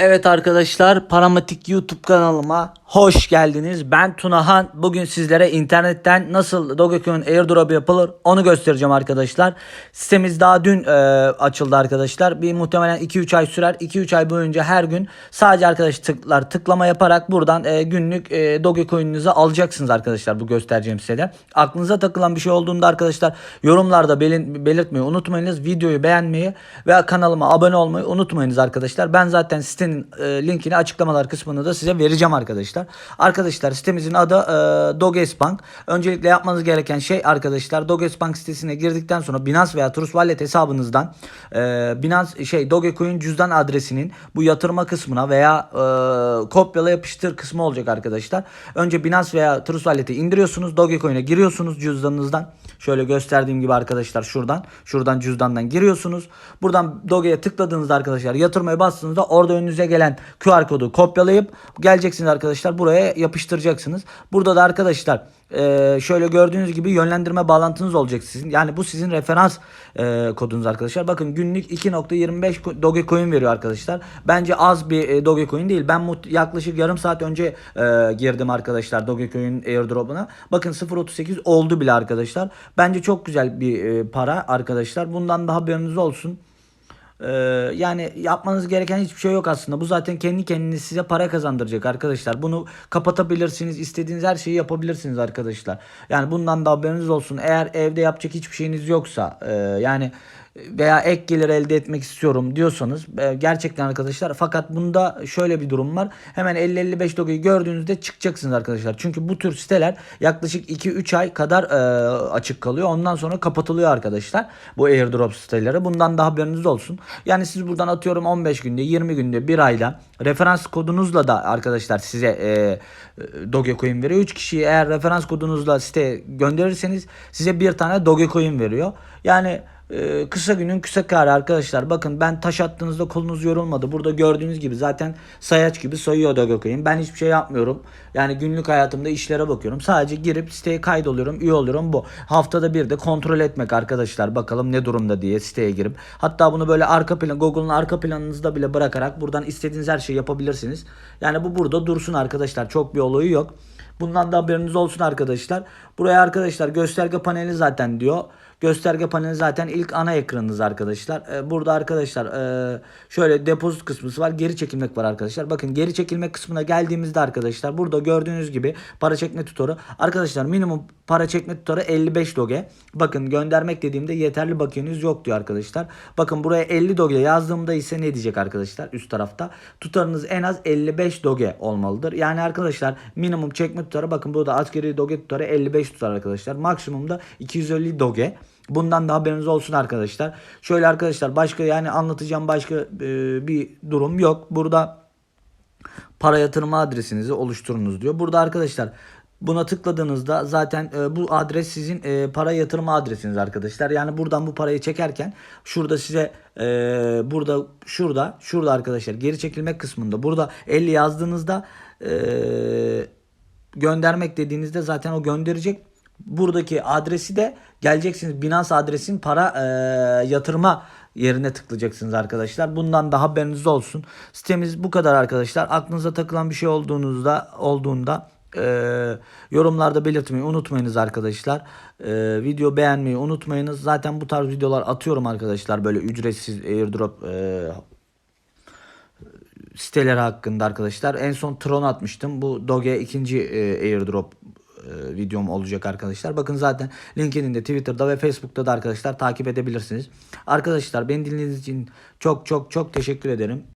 Evet arkadaşlar Paramatik YouTube kanalıma hoş geldiniz. Ben Tunahan. Bugün sizlere internetten nasıl Dogecoin airdrop yapılır onu göstereceğim arkadaşlar. Sitemiz daha dün e, açıldı arkadaşlar. Bir muhtemelen 2-3 ay sürer. 2-3 ay boyunca her gün sadece arkadaşlar tıklama yaparak buradan e, günlük e, Dogecoin'inizi alacaksınız arkadaşlar bu göstereceğim sitede. Aklınıza takılan bir şey olduğunda arkadaşlar yorumlarda belin, belirtmeyi unutmayınız. Videoyu beğenmeyi ve kanalıma abone olmayı unutmayınız arkadaşlar. Ben zaten sitenin e, linkini açıklamalar kısmında da size vereceğim arkadaşlar. Arkadaşlar sitemizin adı e, Doges Bank. Öncelikle yapmanız gereken şey arkadaşlar Doges Bank sitesine girdikten sonra Binance veya Trust Wallet hesabınızdan e, Binance şey Dogecoin cüzdan adresinin bu yatırma kısmına veya e, kopyala yapıştır kısmı olacak arkadaşlar. Önce Binance veya Trust Wallet'i indiriyorsunuz. Dogecoin'e giriyorsunuz cüzdanınızdan. Şöyle gösterdiğim gibi arkadaşlar şuradan. Şuradan cüzdandan giriyorsunuz. Buradan Doge'ye tıkladığınızda arkadaşlar yatırmaya bastığınızda orada önünüze gelen QR kodu kopyalayıp geleceksiniz arkadaşlar buraya yapıştıracaksınız. Burada da arkadaşlar e, şöyle gördüğünüz gibi yönlendirme bağlantınız olacak sizin. Yani bu sizin referans e, kodunuz arkadaşlar. Bakın günlük 2.25 Dogecoin veriyor arkadaşlar. Bence az bir e, Dogecoin değil. Ben yaklaşık yarım saat önce e, girdim arkadaşlar Dogecoin airdrop'una. Bakın 0.38 oldu bile arkadaşlar. Bence çok güzel bir e, para arkadaşlar. Bundan da haberiniz olsun. Ee, yani yapmanız gereken hiçbir şey yok aslında. Bu zaten kendi kendine size para kazandıracak arkadaşlar. Bunu kapatabilirsiniz. istediğiniz her şeyi yapabilirsiniz arkadaşlar. Yani bundan da haberiniz olsun. Eğer evde yapacak hiçbir şeyiniz yoksa e, yani veya ek gelir elde etmek istiyorum diyorsanız e, gerçekten arkadaşlar fakat bunda şöyle bir durum var. Hemen 50-55 dogeyi gördüğünüzde çıkacaksınız arkadaşlar. Çünkü bu tür siteler yaklaşık 2-3 ay kadar e, açık kalıyor. Ondan sonra kapatılıyor arkadaşlar. Bu airdrop siteleri. Bundan da haberiniz olsun. Yani siz buradan atıyorum 15 günde, 20 günde, 1 ayda referans kodunuzla da arkadaşlar size e, e, Dogecoin veriyor. 3 kişiyi eğer referans kodunuzla siteye gönderirseniz size bir tane Dogecoin veriyor. Yani ee, kısa günün kısa karı arkadaşlar. Bakın ben taş attığınızda kolunuz yorulmadı. Burada gördüğünüz gibi zaten sayaç gibi sayıyor Dogecoin. Ben hiçbir şey yapmıyorum. Yani günlük hayatımda işlere bakıyorum. Sadece girip siteye kaydoluyorum, üye oluyorum bu. Haftada bir de kontrol etmek arkadaşlar. Bakalım ne durumda diye siteye girip. Hatta bunu böyle arka plan, Google'un arka planınızda bile bırakarak buradan istediğiniz her şeyi yapabilirsiniz. Yani bu burada dursun arkadaşlar. Çok bir olayı yok. Bundan da haberiniz olsun arkadaşlar. Buraya arkadaşlar gösterge paneli zaten diyor. Gösterge paneli zaten ilk ana ekranınız arkadaşlar. Ee, burada arkadaşlar e, şöyle depozit kısmı var. Geri çekilmek var arkadaşlar. Bakın geri çekilmek kısmına geldiğimizde arkadaşlar burada gördüğünüz gibi para çekme tutarı. Arkadaşlar minimum para çekme tutarı 55 doge. Bakın göndermek dediğimde yeterli bakiyeniz yok diyor arkadaşlar. Bakın buraya 50 doge yazdığımda ise ne diyecek arkadaşlar üst tarafta? Tutarınız en az 55 doge olmalıdır. Yani arkadaşlar minimum çekme tutarı bakın burada asgari doge tutarı 55 tutar arkadaşlar. Maksimumda 250 doge. Bundan da haberiniz olsun arkadaşlar. Şöyle arkadaşlar başka yani anlatacağım başka e, bir durum yok. Burada para yatırma adresinizi oluşturunuz diyor. Burada arkadaşlar buna tıkladığınızda zaten e, bu adres sizin e, para yatırma adresiniz arkadaşlar. Yani buradan bu parayı çekerken şurada size e, burada şurada şurada arkadaşlar geri çekilmek kısmında burada 50 yazdığınızda e, göndermek dediğinizde zaten o gönderecek. Buradaki adresi de geleceksiniz Binance adresin para e, yatırma yerine tıklayacaksınız arkadaşlar. Bundan da haberiniz olsun. Sitemiz bu kadar arkadaşlar. Aklınıza takılan bir şey olduğunuzda olduğunda e, yorumlarda belirtmeyi unutmayınız arkadaşlar. E, video beğenmeyi unutmayınız. Zaten bu tarz videolar atıyorum arkadaşlar. Böyle ücretsiz airdrop e, siteleri hakkında arkadaşlar. En son Tron atmıştım. Bu Doge ikinci e, airdrop e, videom olacak arkadaşlar. Bakın zaten LinkedIn'de, Twitter'da ve Facebook'ta da arkadaşlar takip edebilirsiniz. Arkadaşlar beni dinlediğiniz için çok çok çok teşekkür ederim.